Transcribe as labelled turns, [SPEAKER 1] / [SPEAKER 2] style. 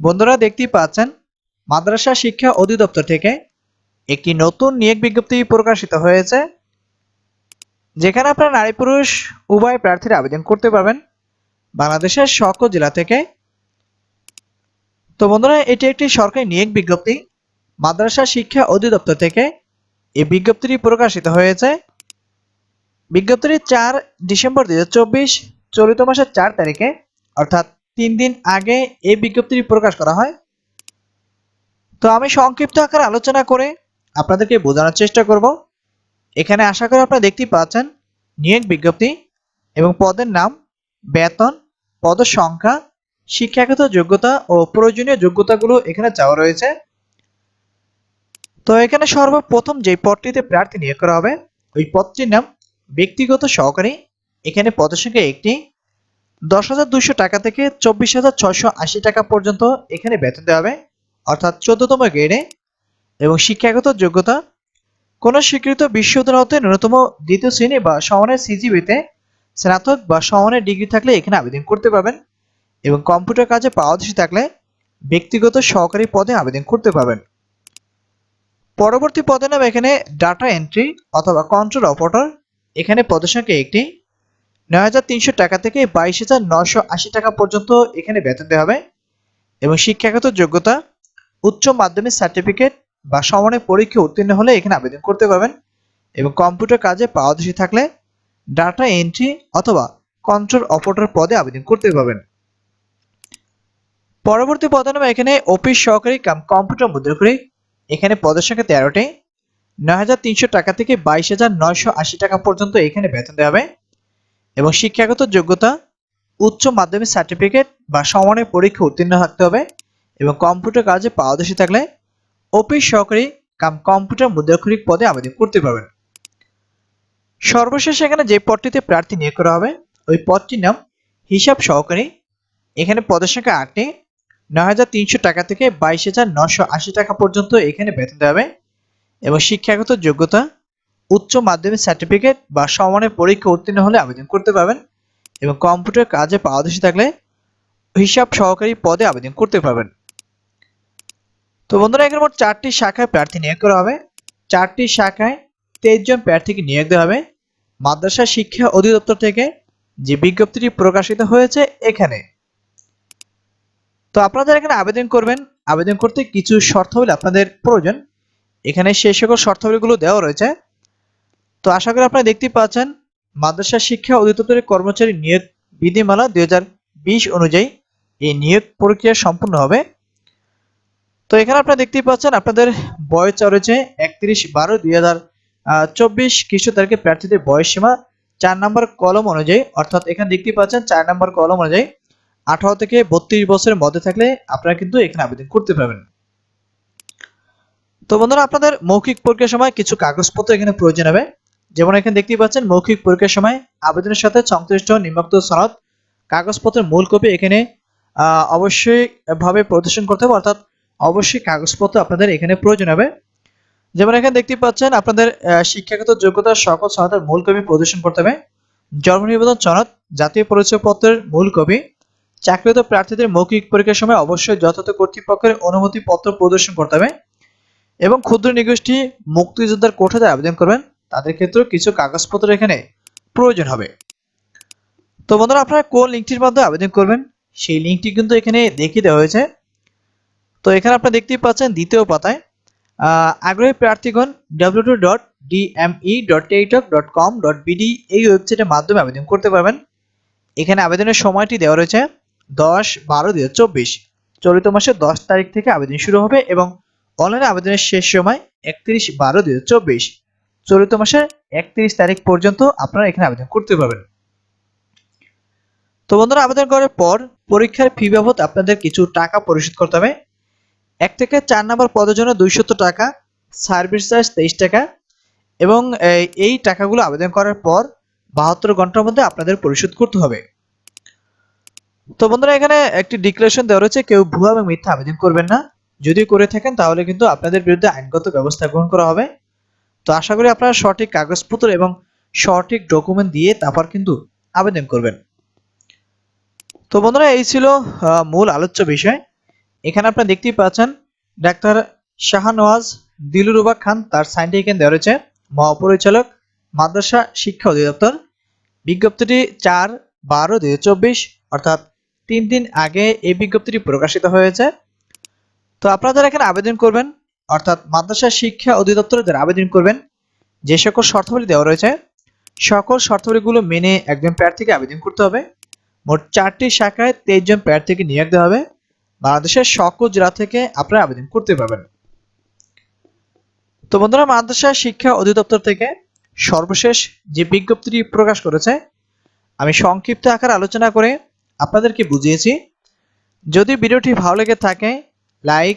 [SPEAKER 1] বন্ধুরা দেখতেই পাচ্ছেন, মাদ্রাসা শিক্ষা অধিদপ্তর থেকে একটি নতুন নিয়োগ বিজ্ঞপ্তি প্রকাশিত হয়েছে, যেখানে আপনারা নারী পুরুষ উভয় প্রার্থীরা আবেদন করতে পারবেন বাংলাদেশের সকল জেলা থেকে। তো বন্ধুরা, এটি একটি সরকারি নিয়োগ বিজ্ঞপ্তি, মাদ্রাসা শিক্ষা অধিদপ্তর থেকে এই বিজ্ঞপ্তিটি প্রকাশিত হয়েছে। বিজ্ঞপ্তিটি চার ডিসেম্বর দুই হাজার চব্বিশ, চলিত মাসের চার তারিখে, অর্থাৎ তিন দিন আগে এই বিজ্ঞপ্তিটি প্রকাশ করা হয়। তো আমি সংক্ষিপ্ত আকারে আলোচনা করে আপনাদেরকে বোঝানোর চেষ্টা করব। এখানে আশা করি আপনারা দেখতেই পাচ্ছেন নিয়োগ বিজ্ঞপ্তি এবং পদের নাম, বেতন, পদের সংখ্যা, শিক্ষাগত যোগ্যতা ও প্রয়োজনীয় যোগ্যতাগুলো এখানে চাওয়া রয়েছে। তো এখানে সর্বপ্রথম যে পদটিতে প্রার্থী নিয়োগ করা হবে, ওই পদটির নাম ব্যক্তিগত সহকারী। এখানে পদের সংখ্যা একটি দশ হাজার দুশো টাকা থেকে চব্বিশ হাজার ছয়শো আশি টাকা পর্যন্ত এখানে বেতন দেওয়া হবে, অর্থাৎ চোদ্দতম গ্রেডে এবং শিক্ষাগত যোগ্যতা, কোনো স্বীকৃত ন্যূনতম দ্বিতীয় শ্রেণি বা সমানের সিজিবিতে স্নাতক বা সমানের ডিগ্রি থাকলে এখানে আবেদন করতে পারবেন। এবং কম্পিউটার কাজে পারদর্শী থাকলে ব্যক্তিগত সহকারী পদে আবেদন করতে পারবেন। পরবর্তী পদের নাম এখানে ডাটা এন্ট্রি অথবা কন্ট্রোল অপারেটর এখানে পদের সংখ্যা একটি। নয় হাজার তিনশো টাকা থেকে বাইশ হাজার নশো আশি টাকা পর্যন্ত এখানে বেতন দেওয়া হবে। এবং শিক্ষাগত যোগ্যতা, উচ্চ মাধ্যমিক সার্টিফিকেট বা সমানের পরীক্ষা উত্তীর্ণ হলে এখানে আবেদন করতে পারবেন। এবং কম্পিউটার কাজে পারদর্শী থাকলে ডাটা এন্ট্রি অথবা কন্ট্রোল অপারেটর পদে আবেদন করতে পারবেন। পরবর্তী পদের নাম এখানে অফিস সহকারী কাম কম্পিউটার মুদ্রাকরী। এখানে পদের সংখ্যা তেরোটি। নয় হাজার তিনশো টাকা থেকে বাইশ হাজার নয়শো আশি টাকা পর্যন্ত এখানে বেতন দেওয়া হবে। এবং শিক্ষাগত যোগ্যতা, উচ্চ মাধ্যমিক সার্টিফিকেট বা সমানের পরীক্ষা উত্তীর্ণ থাকতে হবে এবং কম্পিউটার কাজে পারদর্শী থাকলে অফিস সহকারী কাম কম্পিউটার মুদ্রাক্ষরিক পদে আবেদন করতে পারবেন। সর্বশেষ এখানে যে পদটিতে প্রার্থী নিয়োগ করা হবে, ওই পদটির নাম হিসাব সহকারী। এখানে পদের সংখ্যা আটটি। নয় হাজার তিনশো টাকা থেকে বাইশ হাজার নশো আশি টাকা পর্যন্ত এখানে বেতন দেওয়া হবে। এবং শিক্ষাগত যোগ্যতা উচ্চ মাধ্যমিক সার্টিফিকেট বা সমানের পরীক্ষা উত্তীর্ণ হলে আবেদন করতে পারবেন এবং কম্পিউটার কাজে পারদর্শী থাকলে হিসাব সহকারী পদে আবেদন করতে পারবেন। তো বন্ধুরা, এখানে মোট চারটি শাখায় প্রার্থী নিয়োগ করা হবে। চারটি শাখায় তেইশ জন প্রার্থীকে নিয়োগ দেওয়া হবে। মাদ্রাসা শিক্ষা অধিদপ্তর থেকে যে বিজ্ঞপ্তিটি প্রকাশিত হয়েছে এখানে। তো আপনারা এখানে আবেদন করবেন, আবেদন করতে কিছু শর্তাবলী আপনাদের প্রয়োজন। এখানে সেই সকল শর্তাবলীগুলো দেওয়া রয়েছে। তো আশা করি আপনারা দেখতে পাচ্ছেন, মাদ্রাসা শিক্ষা অধিদপ্তরের কর্মচারী নিয়োগ বিধিমালা দুই হাজার বিশ অনুযায়ী এই নিয়োগ প্রক্রিয়া সম্পূর্ণ হবে। তো এখানে আপনারা দেখতেই পাচ্ছেন, আপনাদের বয়স রয়েছে একত্রিশ বারো দুই হাজার চব্বিশ খ্রিস্ট তারিখে প্রার্থীদের বয়স সীমা চার নম্বর কলম অনুযায়ী, অর্থাৎ এখানে দেখতেই পাচ্ছেন চার নম্বর কলম অনুযায়ী আঠারো থেকে বত্রিশ বছরের মধ্যে থাকলে আপনারা কিন্তু এখানে আবেদন করতে পারবেন। তো বন্ধুরা, আপনাদের মৌখিক পরীক্ষার সময় কিছু কাগজপত্র এখানে প্রয়োজন হবে। যেমন এখানে দেখতেই পাচ্ছেন, মৌখিক পরীক্ষার সময় আবেদনের সাথে সংশ্লিষ্ট নিম্নোক্ত সনদ, কাগজপত্রের মূল কপি এখানে অবশ্যই ভাবে প্রদর্শন করতে হবে, অর্থাৎ অবশ্যই কাগজপত্র আপনাদের এখানে প্রয়োজন হবে। যেমন এখানে দেখতে পাচ্ছেন, আপনাদের শিক্ষাগত যোগ্যতা সকল সনদের মূল কপি প্রদর্শন করতে হবে। জন্ম নিবন্ধন সনদ, জাতীয় পরিচয়পত্রের মূল কপি চাকরিত প্রার্থীদের মৌখিক পরীক্ষার সময় অবশ্যই যথাযথ কর্তৃপক্ষের অনুমতি পত্র প্রদর্শন করতে হবে এবং ক্ষুদ্র নিগোষ্ঠী মুক্তিযোদ্ধার কোঠাতে আবেদন করবেন। তাদের ক্ষেত্রেও কিছু কাগজপত্র এখানে প্রয়োজন হবে। তো বন্ধুরা, আপনারা কোন লিঙ্কটির মাধ্যমে আবেদন করবেন, সেই লিঙ্কটি কিন্তু এখানে দেখিয়ে দেওয়া হয়েছে। তো এখানে আপনারা দেখতেই পাচ্ছেন দ্বিতীয় পাতায় আগ্রহী প্রার্থীগণ W dot DME dot Teletalk dot com dot BD এই ওয়েবসাইটের মাধ্যমে আবেদন করতে পারবেন। এখানে আবেদনের সময়টি দেওয়া রয়েছে দশ বারো দুই চব্বিশ। চলিত মাসের দশ তারিখ থেকে আবেদন শুরু হবে এবং অনলাইনে আবেদনের শেষ সময় একত্রিশ বারো দুই চব্বিশ। চলিত মাসের একত্রিশ তারিখ পর্যন্ত আপনারা এখানে আবেদন করতে পারবেন। তো বন্ধুরা, আবেদন করার পর পরীক্ষার ফি বাবদ আপনাদের কিছু টাকা পরিশোধ করতে হবে। এক থেকে চার নম্বর পদের জন্য দুইশত টাকা সার্ভিস চার্জ তেইশ টাকা এবং এই টাকাগুলো আবেদন করার পর বাহাত্তর ঘণ্টার মধ্যে আপনাদের পরিশোধ করতে হবে। তো বন্ধুরা, এখানে একটি ডিক্লারেশন দেওয়া রয়েছে, কেউ ভুয়া এবং মিথ্যা আবেদন করবেন না। যদি করে থাকেন তাহলে কিন্তু আপনাদের বিরুদ্ধে আইনগত ব্যবস্থা গ্রহণ করা হবে। তো আশা করি আপনারা সঠিক কাগজপত্র এবং সঠিক ডকুমেন্ট দিয়ে তারপর কিন্তু আবেদন করবেন। তো বন্ধুরা, এই ছিল মূল আলোচ্য বিষয়। এখানে আপনারা দেখতেই পাচ্ছেন, ডাক্তার শাহানওয়াজ দিলুরুবা খান তার সাইনটি এখানে দেওয়া রয়েছে। মহাপরিচালক, মাদ্রাসা শিক্ষা অধিদপ্তর। বিজ্ঞপ্তিটি চার বারো দুই চব্বিশ, অর্থাৎ তিন দিন আগে এই বিজ্ঞপ্তিটি প্রকাশিত হয়েছে। তো আপনারা যারা এখানে আবেদন করবেন অর্থাৎ মাদ্রাসা শিক্ষা অধিদপ্তরে যারা আবেদন করবেন। যে সকল শর্তাবলী দেওয়া রয়েছে, সকল শর্তাবলীগুলো মেনে একজন প্রার্থীকে আবেদন করতে হবে। মোট চারটি শাখায় তেইশ জন প্রার্থীকে নিয়োগ দেওয়া হবে। বাংলাদেশের সকল জেলা থেকে আপনারা আবেদন করতে পারবেন। তো বন্ধুরা, মাদ্রাসা শিক্ষা অধিদপ্তর থেকে সর্বশেষ যে বিজ্ঞপ্তিটি প্রকাশ করেছে, আমি সংক্ষিপ্ত আকার আলোচনা করে আপনাদেরকে বুঝিয়েছি। যদি ভিডিওটি ভালো লেগে থাকে, লাইক